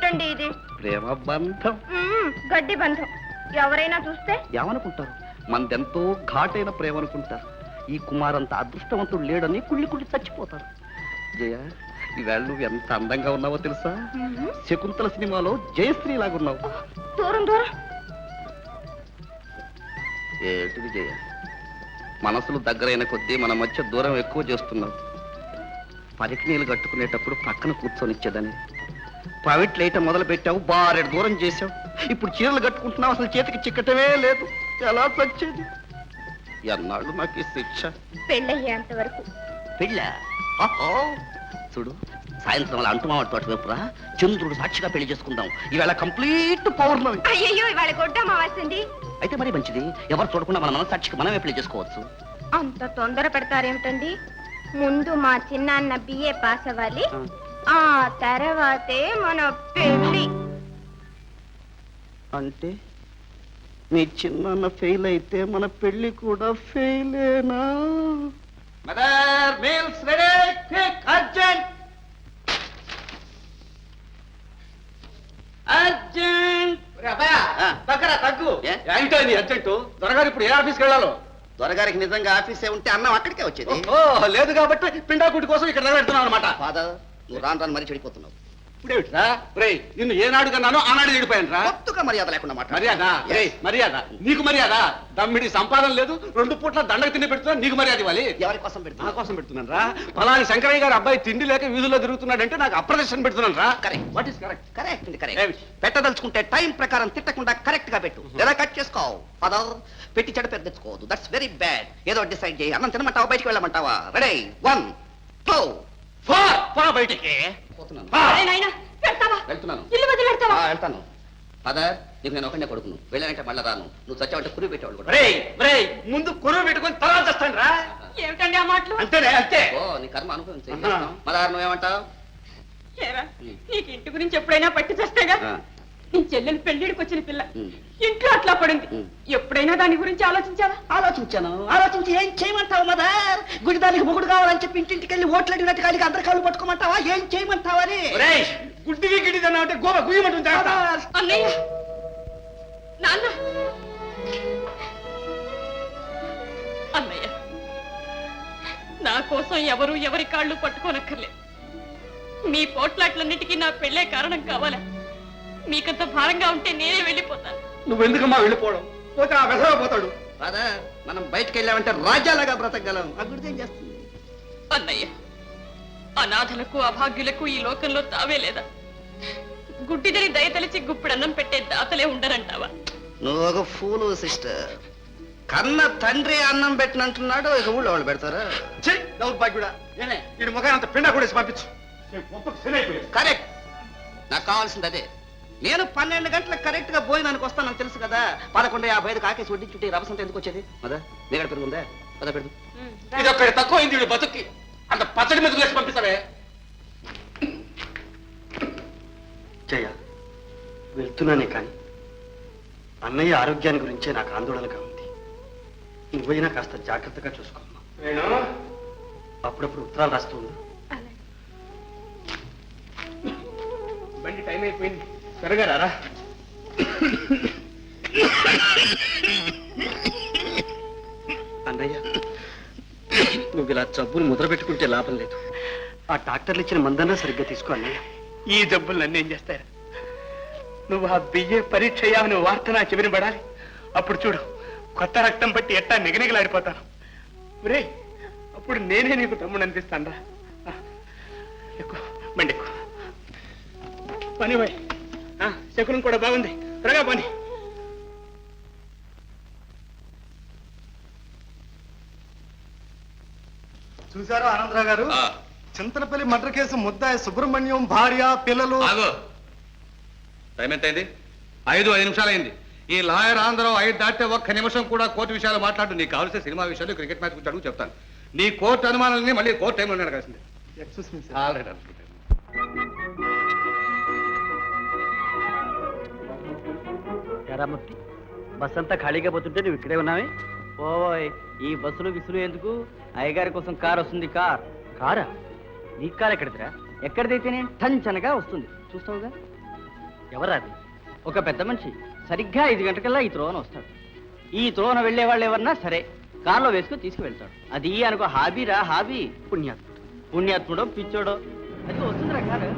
ఏమిటండి ఇది? ప్రేమ బంధం గడ్డి బంధం. ఎవరైనా చూస్తే? ఏమనుకుంటారు? మనదెంతో ఘాటైన ప్రేమ అనుకుంటారు ఈ కుమారంత అదృష్టవంతుడు లేడని కుళ్ళి కుళ్ళి చచ్చిపోతారు. జయ ఈవేళ నువ్వు ఎంత అందంగా ఉన్నావో తెలుసా. శకుంతల సినిమాలో జయశ్రీ లాగున్నావు దూరం దూరం. ఏమిటిది జయ? మనసులు దగ్గరైన కొద్దీ మన మధ్య దూరం ఎక్కువ చేస్తున్నావు. పరికినీలు కట్టుకునేటప్పుడు పక్కన కూర్చొనిచ్చేదని. ప్రైవేట్ లైట్ మొదలు పెట్టావు బారెడు దూరం చేసావు ఇప్పుడు చీరలు కట్టుకుంటున్నావు అసలు చేతికి చిక్కటమే లేదు. ఎలా చచ్చేది ఎన్నాళ్ళు నాకు ఈ శిక్ష. పెళ్ళయ్యేంత వరకు. పెళ్ళ? చూడు సాయంత్రం అలా అంటుమావాడు తోట వైపురా చంద్రుడు సాక్షిగా పెళ్ళి చేసుకుందాం. ఈవేళ కంప్లీట్ పౌర్ణమి. అయ్యయ్యో ఇవాళ వస్తుంది అయితే మరి మంచిది ఎవరు చూడకుండా మన మనసాక్షికి మనమే పెళ్ళి చేసుకోవచ్చు. అంత తొందర పెడతారేమిటండి? ముందు మా చిన్నాన్న బిఏ పాస్ అవ్వాలి. ఆ తర్వాతే మన పెళ్ళి. అంటే మీ చిన్న ఫెయిల్ అయితే మన పెళ్ళి కూడా ఫెయిలేనా mother meals ready quick urgent urgent తగ్గు ఏ? ఏంటో నీ అర్జెంటు దొరగారు ఇప్పుడు ఏ ఆఫీస్కి వెళ్ళాలో? దొరగారికి నిజంగా ఆఫీసే ఉంటే అన్నం అక్కడికే వచ్చేది? ఓ లేదు కాబట్టి పిండాకుడి కోసం ఇక్కడ నిలబెడుతున్నావు అనమాట ఫాదర్ నువ్వు రాను రాను మరీ చెడిపోతున్నావు. ఇప్పుడేమిట్రా? నిన్ను ఏనాడు కన్నానో ఆనాడు చెడిపోయాను రా కొత్తగా మర్యాద లేకుండా మాట్లాడు. మర్యాద? రేయ్ Yes. మర్యాద? నీకు మర్యాద? దమ్మిడి సంపాదన లేదు రెండు పూట్ల దండకు తిండి పెడుతున్నా నీకు మర్యాద ఇవ్వాలి. ఎవరి కోసం నా పెడుతున్నా కోసం పెడుతున్నాను రా ఫలాని శంకరయ్య గారు అబ్బాయి తిండి లేక వీధుల్లో తిరుగుతున్నాడంటే నాకు అప్రదర్శన పెడుతున్నాను రా Correct. What is correct correct? Correct పెట్టదలుచుకుంటే time ప్రకారం తిట్టకుండా కరెక్ట్గా పెట్టు లేదా కట్ చేసుకో. ఫాదర్ పెట్టి చెడ తెచ్చుకోవద్దు. దట్స్ వెరీ బ్యాడ్ ఏదో డిసైడ్ చేయి. అన్నం తినమంటావా? బయటికి వెళ్ళమంటావా? రెడీ వన్ టూ ఫా ఫా బయటికి. పోతున్నాను. ఫా. అరే నాయనా, పెడతావా వెళ్తున్నాను. ఇల్లు వదిలి పెడతావా ఆ, వెళ్తాను. ఫాదర్ నీకు నేను ఒకటే కొడుకును. వెళ్ళానంటే మళ్ళీ రాను. నువ్వు చచ్చావంటే కురి పెట్టేవాళ్ళు కూడా. రేయ్ రేయ్ ముందు కొరువు పెట్టుకొని తర్వాత చేస్తాను రా. ఏమిటండి ఆ మాటలు? అంతేనే అంతే. ఓ నీ కర్మ అనుభవించు. మదార్ నువ్వేమంటావు? ఏరా, నీకు ఇంటి గురించి ఎప్పుడైనా పట్టి చేస్తేగా? ఆ. నీ చెల్లెలు పెళ్ళిడికి వచ్చిన పిల్ల. ఇంట్లో అట్లా పడింది. ఎప్పుడైనా దాని గురించి ఆలోచించావా? ఆలోచించాను. ఆలోచించి ఏం చేయమంటావు మదర్? గుడిదానికి మొగుడు కావాలని చెప్పి ఇంటింటికి వెళ్ళి ఓట్లు అడిగినట్టు కాడికి అందరి కాళ్ళు పట్టుకోమంటావా? ఏం చేయమంటావా అని? రేయ్ గుడ్డివి అన్నా అంటే గోవ గుయ్యమంటుంది. అన్నయ్య! నాన్న! అన్నయ్య! నా కోసం ఎవరు ఎవరి కాళ్ళు పట్టుకోనక్కర్లేదు. మీ పోట్లాట్లన్నిటికీ నా పెళ్ళే కారణం కావాలా? మీకంత భారంగా ఉంటే నేనే వెళ్ళిపోతాను. నువ్వెందుకమ్మా వెళ్ళిపోవడం? పోతే ఆ వెధవ పోతాడు. ఫాదర్ మనం బయటకు వెళ్ళామంటే రాజ్యాలుగా బ్రతకగలం. ఆ గుడిది ఏం చేస్తుంది? అన్నయ్య అనాథలకు అభాగ్యులకు ఈ లోకంలో తావే లేదా? గుడ్డిదని దయతలిచి గుప్పిడన్నం పెట్టే దాతలే ఉండరంటావా? నువ్వు ఒక ఫూలు సిస్టర్. కన్న తండ్రి అన్నం పెట్టినంటున్నాడు ఇక ఊళ్ళో వాళ్ళు పెడతారా? చెయ్ దౌర్భాగ్యుడా. ఏనే వీడి ముఖాన్ని అంత పిండా కూడా పంపించు. కరెక్ట్ నాకు కావాల్సింది అదే. నేను పన్నెండు గంటలకు కరెక్ట్గా భోజనానికి వస్తానని తెలుసు కదా. పదకొండు యాభై ఐదు కాకేసి వడ్డించుంటే రవసంత ఎందుకు వచ్చేది? మదా నీగడ పెరుగుందా పద పెరుగు. ఇది ఒక్కడి తక్కువ అయింది వీడి బతుక్కి. అంత పచ్చడి మీద వేసి పంపిస్తావే. జయ వెళ్తున్నానే కానీ అన్నయ్య ఆరోగ్యాన్ని గురించే నాకు ఆందోళనగా ఉంది. నువ్వైనా కాస్త జాగ్రత్తగా చూసుకోమ్మా నేను అప్పుడప్పుడు ఉత్తరాలు రాస్తూ ఉండు. బండి టైం అయిపోయింది. త్వరగా రారా. అన్నయ్య నువ్వు ఇలా జబ్బులు ముద్ర పెట్టుకుంటే లాభం లేదు. ఆ డాక్టర్లు ఇచ్చిన మందన్నా సరిగ్గా తీసుకో అన్నయ్య. ఈ జబ్బులు నన్ను ఏం చేస్తాయి? నువ్వు ఆ బియ్య పరీక్ష అయ్యావని వార్త నా చెవిని పడాలి. అప్పుడు చూడు కొత్త రక్తం పట్టి ఎట్టా నిగనిగలాడిపోతాను. రే అప్పుడు నేనే నీకు తమ్ముడు అనిపిస్తాను రా ఎక్కువ బండి ఎక్కువ. పని పోయి. శకునం కూడా బాగుంది. త్వరగా పని చూసారా ఆనందరావు గారు? చింతలపల్లి మర్డర్ కేసు ముద్దాయి సుబ్రహ్మణ్యం భార్య పిల్లలు. ఆగు. టైం ఎంత అయింది ఐదు ఐదు నిమిషాలు అయింది ఈ లాయర్ ఆంధ్రం ఐదు దాటితే ఒక్క నిమిషం కూడా కోర్టు విషయాలు మాట్లాడు. నీకు కావాల్సిన సినిమా విషయాలు క్రికెట్ మ్యాచ్ గురించి అడుగు చెప్తాను. నీ కోర్టు అనుమానాలని మళ్ళీ కోర్టు టైంలో అడగాల్సిందే. Excuse me sir. ఆల్రెడీ ఎరామూర్తి బస్ అంతా ఖాళీగా పోతుంటే నువ్వు ఇక్కడే ఉన్నావే? ఓయ్ ఈ బస్సులు విసులు ఎందుకు? అయ్యగారి కోసం కార్ వస్తుంది కార్. కారా? నీ కారు ఎక్కడిదిరా? ఎక్కడిదైతేనే టంచనగా వస్తుంది. చూస్తావుగా? ఎవరాది ఒక పెద్ద మనిషి. సరిగ్గా ఐదు గంటకల్లా ఈ త్రోవన వస్తాడు. ఈ త్రోవన వెళ్ళే వాళ్ళు ఎవరన్నా సరే కారులో వేసుకొని తీసుకువెళ్తాడు. అది అనుకో హాబీరా హాబీ? పుణ్యాత్ముడు. పుణ్యాత్ముడో పిచ్చోడో? అది వస్తుందిరా కారు.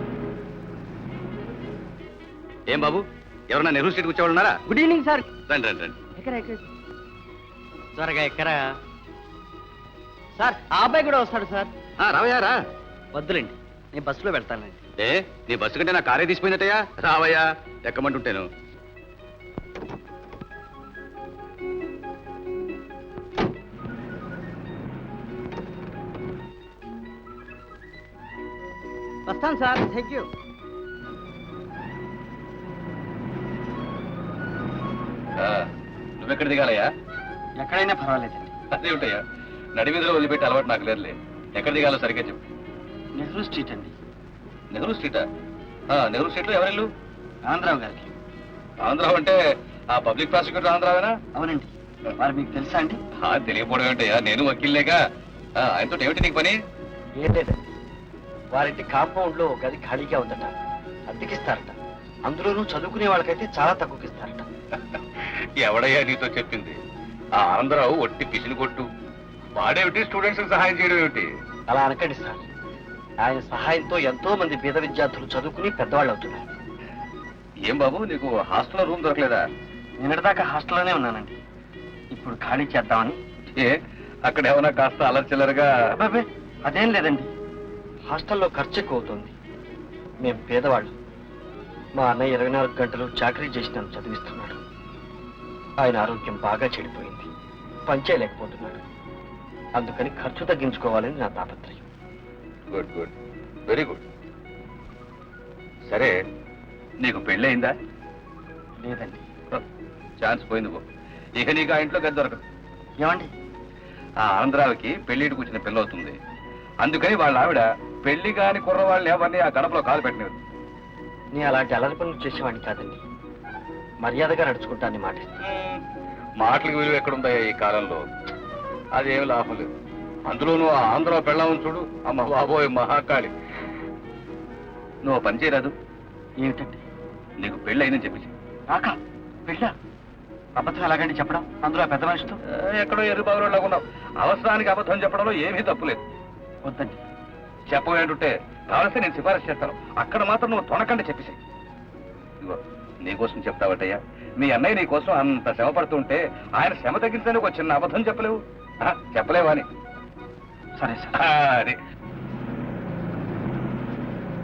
ఏం బాబు? ఎవరన్నా నెహ్రూ స్ట్రీట్ కూర్చోవాళ్ళు ఉన్నారా గుడ్ ఈవినింగ్ సార్ రండి రండి రండి. ఎక్కరా ఎక్కడ? త్వరగా ఎక్కరా సార్ ఆ అబ్బాయి కూడా వస్తాడు సార్. ఆ, రావయ్యా రా. వద్దులేండి. నేను బస్సులో వెళ్తానండి ఏ నీ బస్సు కంటే నా కారే తీసిపోయిందటయ్యా రావయ్యా ఎక్కమంటుంటేను? వస్తాను సార్. థ్యాంక్ యూ నువ్వెక్కడ దిగాలయ్యా? ఎక్కడైనా పర్వాలేదండి. అదేమిటయ్యా నడివీధిలో వదిలిపెట్టి అలవాటు నాకు లేదులే. ఎక్కడ దిగాలో సరిగ్గా చెప్పు. నెహ్రూ స్ట్రీట్ అండి. నెహ్రూ స్ట్రీటా? ఆ, నెహ్రూ స్ట్రీట్లో ఎవరెళ్ళు ఆంధ్రావు గారికి. ఆంధ్రావు అంటే ఆ పబ్లిక్ ప్రాసిక్యూటర్ ఆంధ్రావేనా? అవునండి. వారు మీకు తెలుసా అండి? తెలియకపోవడం ఏంటయ్యా నేను వకీల్లేగా ఆయనతో ఏమిటి నీకు పని? ఏం లేదండి. వారింటి కాంపౌండ్లో ఒక గది ఖాళీగా ఉందట. అద్దెకిస్తారట. అందులోనూ చదువుకునే వాళ్ళకైతే చాలా తక్కువకి ఇస్తారట ఎవడయ్యా నీతో చెప్పింది? ఆ ఆంధ్రావు ఒట్టి పిసిని కొట్టు. వాడేమిటి స్టూడెంట్స్ సహాయం చేయడం ఏమిటి? అలా అనకండి సార్. ఆయన సహాయంతో ఎంతో మంది పేద విద్యార్థులు చదువుకుని పెద్దవాళ్ళు అవుతున్నారు. ఏం బాబు నీకు హాస్టల్లో రూమ్ దొరకలేదా? నిన్నటిదాకా హాస్టల్లోనే ఉన్నానండి. ఇప్పుడు ఖాళీ చేద్దామని. ఏ అక్కడ ఏమైనా కాస్త అలర్చిల్లరగా అబ్బాబే అదేం లేదండి. హాస్టల్లో ఖర్చు ఎక్కువ అవుతుంది. మేం పేదవాళ్ళు. మా అన్నయ్య ఇరవై నాలుగు గంటలు చాకరీ చేసి నన్ను చదివిస్తున్నాడు. ఆయన ఆరోగ్యం బాగా చెడిపోయింది. పనిచేయలేకపోతున్నాడు. అందుకని ఖర్చు తగ్గించుకోవాలని నా తాపత్రయం. Good good. Very good. సరే నీకు పెళ్ళయిందా? లేదండి. ఛాన్స్ పోయింది బాబు ఇక నీకు ఆ ఇంట్లో గది దొరకదు. ఏమండి? ఆ ఆంధ్రావికి పెళ్ళిటికి వచ్చిన పిల్ల అవుతుంది అందుకని వాళ్ళ ఆవిడ పెళ్ళి కాని కుర్రవాళ్ళని ఎవరిని ఆ గడపలో కాలు పెట్టినది నేను అలాంటి అలరి పనులు చేసేవాడిని కాదండి. మర్యాదగా నడుచుకుంటానని మాటిస్తాను మాటలకు విలువ ఎక్కడుందా ఈ కాలంలో? అదేం లాభం లేదు. అందులోనూ ఆ ఆంధ్ర పెళ్ళామని చూడు అమ్మ బాబోయ్ మహాకాళి. నువ్వు పని చేయరాదు ఏమిటండి? నీకు పెళ్ళి అయిందని చెప్పేసి. నాకా పెళ్ళా అబద్ధం ఎలాగండి చెప్పడం? అందులో ఆ పెద్ద మనిషితో? ఏ, ఎక్కడో ఎర్రి బాబులో ఉన్నావు. అవసరానికి అబద్ధం చెప్పడంలో ఏమీ తప్పులేదు వద్దండి. చెప్పవేంటుంటే కావలిస్తే నేను సిఫారసు చేస్తాను. అక్కడ మాత్రం నువ్వు తొనకండి చెప్పేసి. ఇదిగో నీకోసం చెప్తావటయ్యా. మీ అన్నయ్య నీ కోసం అంత శ్రమ పడుతుంటే ఆయన శ్రమ తగ్గించడానికి ఒక చిన్న అబద్ధం చెప్పలేవు? చెప్పలేవా అని సరే. సార్.